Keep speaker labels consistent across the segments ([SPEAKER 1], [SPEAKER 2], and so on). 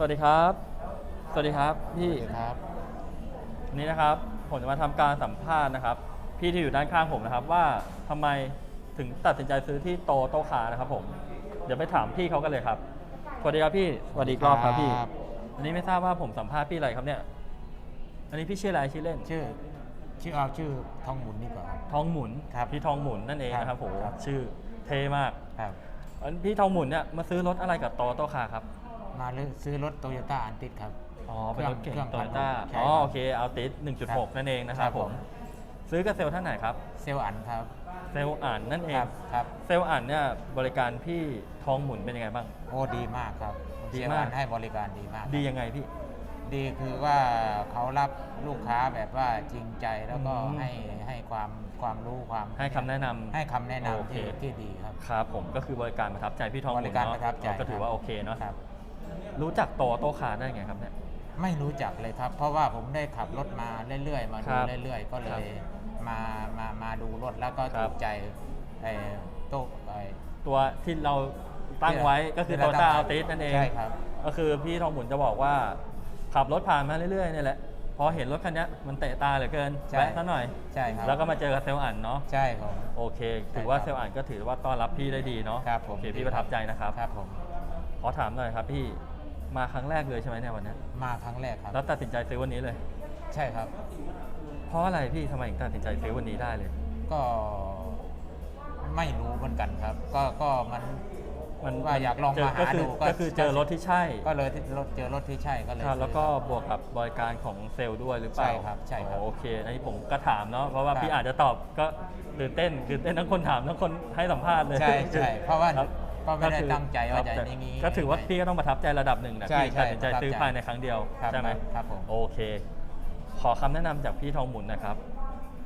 [SPEAKER 1] สวัสดีครับ สวัสดีครับพี่
[SPEAKER 2] ครับ
[SPEAKER 1] วันนี้นะครับผมจะมาทำการสัมภาษณ์นะครับ พี่ที่อยู่ด้านข้างผมนะครับ ว่าทำไมถึงตัดสินใจซื้อที่โตโตคานะครับผม เดี๋ยวไปถามพี่เขากันเลยครับ สวัสดีครับพี่ สวัสดีอีกรอบครับพี่อันนี้ไม่ทราบว่าผมสัมภาษณ์พี่อะไรครับเนี่ย อันนี้พี่ชื่ออะไรชื่อเล่น
[SPEAKER 2] ชื่อ ชื่อเอาชื่อทองหมุนดีกว่าครับ
[SPEAKER 1] ทองหมุน
[SPEAKER 2] ครับ
[SPEAKER 1] พี่ทองหมุนนั่นเองนะครับผม
[SPEAKER 2] ครับ
[SPEAKER 1] ชื่อเท่มาก
[SPEAKER 2] ครับ
[SPEAKER 1] อันพี่ทองหมุนเนี่ยมาซื้อรถอะไรกับโตโตคาครับ
[SPEAKER 2] มาเลือกซื้อรถโตโยต้าอันติดครับ
[SPEAKER 1] อ๋อ เป็นรถเก่ง
[SPEAKER 2] เครื่อง
[SPEAKER 1] โต
[SPEAKER 2] พั
[SPEAKER 1] โย
[SPEAKER 2] น
[SPEAKER 1] ต้า
[SPEAKER 2] ใช่
[SPEAKER 1] อ๋อ
[SPEAKER 2] ครับ
[SPEAKER 1] โอเค เอาติด1.6 นั่นเองนะครับ
[SPEAKER 2] ครับ
[SPEAKER 1] ผ
[SPEAKER 2] ผม ม
[SPEAKER 1] ซื้อกับเซลล์ท่านไหนครับ
[SPEAKER 2] เซลล์อันครับ
[SPEAKER 1] เซลล์อ่านนั่นเอ
[SPEAKER 2] ค
[SPEAKER 1] ง
[SPEAKER 2] รัครับ
[SPEAKER 1] เซลล์อ่านเนี่ยบริการพี่ทองหมุนเป็นยังไงบ้าง
[SPEAKER 2] โอ้ดีมากครับ
[SPEAKER 1] ดี
[SPEAKER 2] เซลล์
[SPEAKER 1] มาก
[SPEAKER 2] อันให้บริการดีมาก
[SPEAKER 1] ดียังไงพี่
[SPEAKER 2] ดีคือว่าเขารับลูกค้าแบบว่าจริงใจแล้วก็
[SPEAKER 1] อืม
[SPEAKER 2] ให้ให้ความความรู้ความ
[SPEAKER 1] ให้คำแนะนำ
[SPEAKER 2] ให้คำแนะ
[SPEAKER 1] โอเคนำ
[SPEAKER 2] ที่ที่ดีครับ
[SPEAKER 1] ครับผมก็คือบริการประทับใจพี่ทองหมุน
[SPEAKER 2] บริการ
[SPEAKER 1] เนาะ
[SPEAKER 2] ประทับใจ
[SPEAKER 1] ก็ถือว่าโอเคเนาะ
[SPEAKER 2] ครับ
[SPEAKER 1] รู้จักโตโตคาได้ไงครับเนี่ย
[SPEAKER 2] ไม่รู้จักเลยครับ เพราะว่าผมได้ขับรถมาเรื่อยๆ มา
[SPEAKER 1] ค
[SPEAKER 2] ดู
[SPEAKER 1] รับ
[SPEAKER 2] เรื่อยๆ ก็เล
[SPEAKER 1] ครั
[SPEAKER 2] ย
[SPEAKER 1] บ
[SPEAKER 2] มามามาดูรถแล้วก็
[SPEAKER 1] ครั
[SPEAKER 2] ถู
[SPEAKER 1] บ
[SPEAKER 2] กใจไอ้โต๊ะไอ้
[SPEAKER 1] ตัวที่เราตั้งไว้ก็คือโต
[SPEAKER 2] ที่
[SPEAKER 1] ต้า
[SPEAKER 2] เรา
[SPEAKER 1] อั
[SPEAKER 2] ตั้
[SPEAKER 1] ล
[SPEAKER 2] ง
[SPEAKER 1] ติสนั่นเอง
[SPEAKER 2] ใช่ครับ
[SPEAKER 1] ก็คือพี่ทองหมุนจะบอกว่า ขับรถผ่านมาเรื่อยๆเนี่ยแหละ พอเห็นรถคันเนี้ยมันเตะตาเหลือเกิน
[SPEAKER 2] ใช่
[SPEAKER 1] แวะซะหน่อย
[SPEAKER 2] ใช่ครับ
[SPEAKER 1] แล้วก็มาเจอกับเซลล์อ่านเนาะ
[SPEAKER 2] ใช่ครับ
[SPEAKER 1] โอเค ถือว่า
[SPEAKER 2] ใช่ครับ
[SPEAKER 1] เซลล์อ่านก็ถือว่าต้อนรับพี่ได้ดีเนาะ
[SPEAKER 2] ครับผม
[SPEAKER 1] โอเค
[SPEAKER 2] ดี
[SPEAKER 1] พี่
[SPEAKER 2] ค
[SPEAKER 1] ป
[SPEAKER 2] รับ
[SPEAKER 1] ระทับใจนะครับ
[SPEAKER 2] ครับผม
[SPEAKER 1] ขอถามหน่อยครับพี่มาครั้งแรกเลยใช่ไหมเนี่ยวันนี้
[SPEAKER 2] มาครั้งแรกครับ
[SPEAKER 1] แล้วตัดสินใจซื้อวันนี้เลย
[SPEAKER 2] ใช่ครับ
[SPEAKER 1] เพราะอะไรพี่ทำไมถึงตัดสินใจซื้อวันนี้ได้เลย
[SPEAKER 2] ก็ไม่รู้เหมือนกันครับ ก็ก็มัน
[SPEAKER 1] มัน
[SPEAKER 2] ว่าอยากลอง
[SPEAKER 1] เจ
[SPEAKER 2] มา
[SPEAKER 1] ก็
[SPEAKER 2] หา
[SPEAKER 1] คื
[SPEAKER 2] ดู
[SPEAKER 1] ก็คือเจอรถที่ใช่
[SPEAKER 2] ก็เลยที่รถเจอรถที่ใช่ก็เลย
[SPEAKER 1] ครับ
[SPEAKER 2] ซื้อ
[SPEAKER 1] แล้วก็บวกกับบริการของเซลล์ด้วยหรือเปล่า
[SPEAKER 2] ใช่ครับใช่ครับ
[SPEAKER 1] อ๋อโอเคอันนี้ผมก็ถามเนาะเพราะว่า
[SPEAKER 2] ครับ
[SPEAKER 1] พี่อาจจะตอบก็ตื่นเต้นตื่นเต้นทั้งคนถามทั้งคนให้สัมภาษณ์เลย
[SPEAKER 2] ใช่ใช่เพราะว่า
[SPEAKER 1] คบ
[SPEAKER 2] ก็ไม่ได้
[SPEAKER 1] คือ
[SPEAKER 2] ตั้งใจว่าจะ
[SPEAKER 1] ครับ
[SPEAKER 2] อย่างนี้
[SPEAKER 1] ก็ถือว่าพี่ก็ต้องประทับใจระดับหนึ่งนะ
[SPEAKER 2] ใช่
[SPEAKER 1] พี่
[SPEAKER 2] ใช่
[SPEAKER 1] ตัดสินใจ
[SPEAKER 2] ประทับ
[SPEAKER 1] ซื้อ
[SPEAKER 2] ใจ
[SPEAKER 1] ภายในครั้งเดียว
[SPEAKER 2] ครับ
[SPEAKER 1] ใช่ไหม
[SPEAKER 2] ครับผม
[SPEAKER 1] โอเค ขอคำแนะนำจากพี่ทองหมุนนะครับ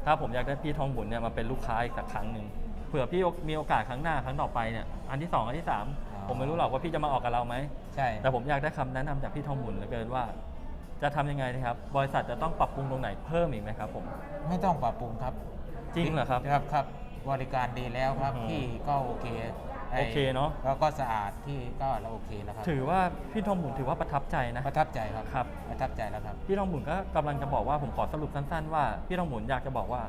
[SPEAKER 1] ถ้าผมอยากได้พี่ทองหมุนเนี่ยมาเป็นลูกค้าอีกสักครั้งหนึ่งเผื่อพี่มีโอกาสครั้งหน้าครั้งต่อไปเนี่ยอันที่สองอันที่สาม
[SPEAKER 2] อ๋อ
[SPEAKER 1] ผมไม่รู้หรอกว่าพี่จะมาออกกับเราไหม
[SPEAKER 2] ใช่
[SPEAKER 1] แต่ผมอยากได้คำแนะนำจากพี่ทองหมุนเหลือเกินว่า จะทำยังไงนะครับ บริษัทจะต้องปรับปรุงตรงไหนเพิ่มอีกไหมครับ ผม
[SPEAKER 2] ไม่ต้องปรับปรุงครับ
[SPEAKER 1] จริงเหรอครับ
[SPEAKER 2] ครับครับ บริการดีแล้วครับ
[SPEAKER 1] อืม
[SPEAKER 2] ที่ก็โอเคไโอ
[SPEAKER 1] เคเนอะ
[SPEAKER 2] แล้วก็สะอาดที่ก็เราโอเคแล้วครับ
[SPEAKER 1] ถือว่าพี่ทองหมุนถือว่าประทับใจนะ
[SPEAKER 2] ประทับใจครับ
[SPEAKER 1] ครับ
[SPEAKER 2] ประทับใจแล้วครับ
[SPEAKER 1] พี่ทองหมุนก็กำลังจะบอกว่าผมขอสรุปสั้น ๆ ว่าพี่ทองหมุนอยากจะบอกว่า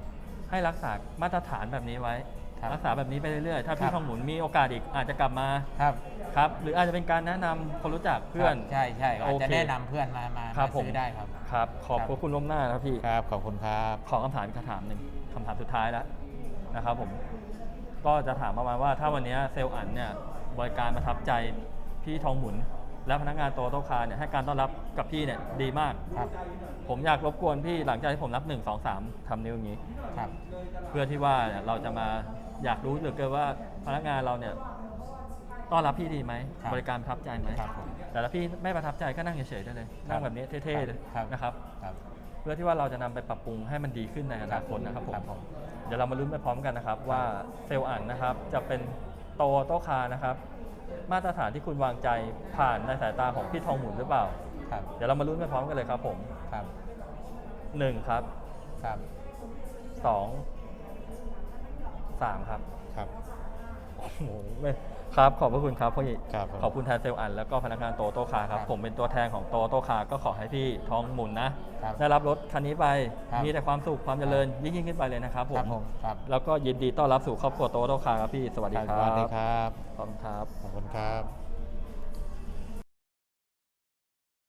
[SPEAKER 1] ให้รักษามาตรฐานแบบนี้ไว้
[SPEAKER 2] ครับ
[SPEAKER 1] รักษาแบบนี้ไปเรื่อยๆ ถ้า
[SPEAKER 2] ค
[SPEAKER 1] พี่
[SPEAKER 2] รับ
[SPEAKER 1] ทองหมุนมีโอกาสอีกอาจจะกลับมา
[SPEAKER 2] ครับ
[SPEAKER 1] ครับ หรืออาจจะเป็นการแนะนำคนรู้จักเพื่อน
[SPEAKER 2] ครับใช่ใช่อาจจะ
[SPEAKER 1] โอเค
[SPEAKER 2] แนะนำเพื่อนมามา
[SPEAKER 1] ครับ
[SPEAKER 2] มา
[SPEAKER 1] ผม
[SPEAKER 2] ซื้อได้ครับ
[SPEAKER 1] ครับ ขอบ
[SPEAKER 2] ครับ
[SPEAKER 1] พระคุณล่วงหน้านะครับพี่
[SPEAKER 2] ครับขอบคุณครับ
[SPEAKER 1] ขอคำถามอีกคำถามหนึ่งคำถามสุดท้ายแล้ว นะครับผมก็จะถามประมาณว่าถ้าวันนี้เซลล์อันเนี่ยบริการประทับใจพี่ทองหมุน และพนักงานโตโตคาร์เนี่ยให้การต้อนรับกับพี่เนี่ยดีมาก
[SPEAKER 2] ครับ
[SPEAKER 1] ผมอยากรบกวนพี่หลังจากที่ผมนับ1 2 3ทำนิ้วอย่างนี้
[SPEAKER 2] ครับ
[SPEAKER 1] เพื่อที่ว่าเนี่ยเราจะมาอยากรู้เหลือเกินว่าพนักงานเราเนี่ย ต้อนรับพี่ดีไหม
[SPEAKER 2] ครับ
[SPEAKER 1] บริการประทับใจไหม
[SPEAKER 2] ครับผม
[SPEAKER 1] แต่ถ้าพี่ไม่ประทับใจก็นั่งเฉยๆได้เลย
[SPEAKER 2] ครับ
[SPEAKER 1] นั่งแบบนี้เท่ๆเลย
[SPEAKER 2] ครับ
[SPEAKER 1] นะครับ
[SPEAKER 2] ครับ
[SPEAKER 1] เพื่อที่ว่าเราจะนำไปปรับปรุงให้มันดีขึ้นในอนาคตนะครับผม
[SPEAKER 2] ครับผม
[SPEAKER 1] เดี๋ยวเรามาลุ้นไปพร้อมกันนะครับ ว่าเซลล์อ่านนะครับ จะเป็นโตโตคาร์นะครับ มาตรฐานที่คุณวางใจผ่านในสายตาของพี่ทองหมุนหรือเปล่า
[SPEAKER 2] ครับ
[SPEAKER 1] เดี๋ยวเรามาลุ้นไปพร้อมกันเลยครับผม
[SPEAKER 2] ครับ
[SPEAKER 1] หนึ่งครับ
[SPEAKER 2] ครับ
[SPEAKER 1] สองสามครับ
[SPEAKER 2] ครับ
[SPEAKER 1] โอ้โหไม่ครับขอบพระคุณครับพี่
[SPEAKER 2] ครับผม
[SPEAKER 1] ขอบคุณแทนเซลล์อัน แล้วก็พนักงานโตโตคาร์ครับ
[SPEAKER 2] ครับ
[SPEAKER 1] ผมเป็นตัวแทนของโตโตคาร์ก็ขอให้พี่ทองหมุนนะ
[SPEAKER 2] ครับ
[SPEAKER 1] ได้รับรถคันนี้ไป
[SPEAKER 2] ครับ
[SPEAKER 1] มีแต่ความสุขความเจริญยิ่งยิ่งขึ้นไปเลยนะครับผ
[SPEAKER 2] ครับ
[SPEAKER 1] ม
[SPEAKER 2] ผมครับ
[SPEAKER 1] แล้วก็ยินดีต้อนรับสู่ครอบครัวโตโตคาร์ครับพี่สวัสดี
[SPEAKER 2] ครับ
[SPEAKER 1] ค
[SPEAKER 2] ส
[SPEAKER 1] รั
[SPEAKER 2] วัสดี
[SPEAKER 1] บ
[SPEAKER 2] ครับ
[SPEAKER 1] ขอบคุณครับ
[SPEAKER 2] ขอบคุณครับ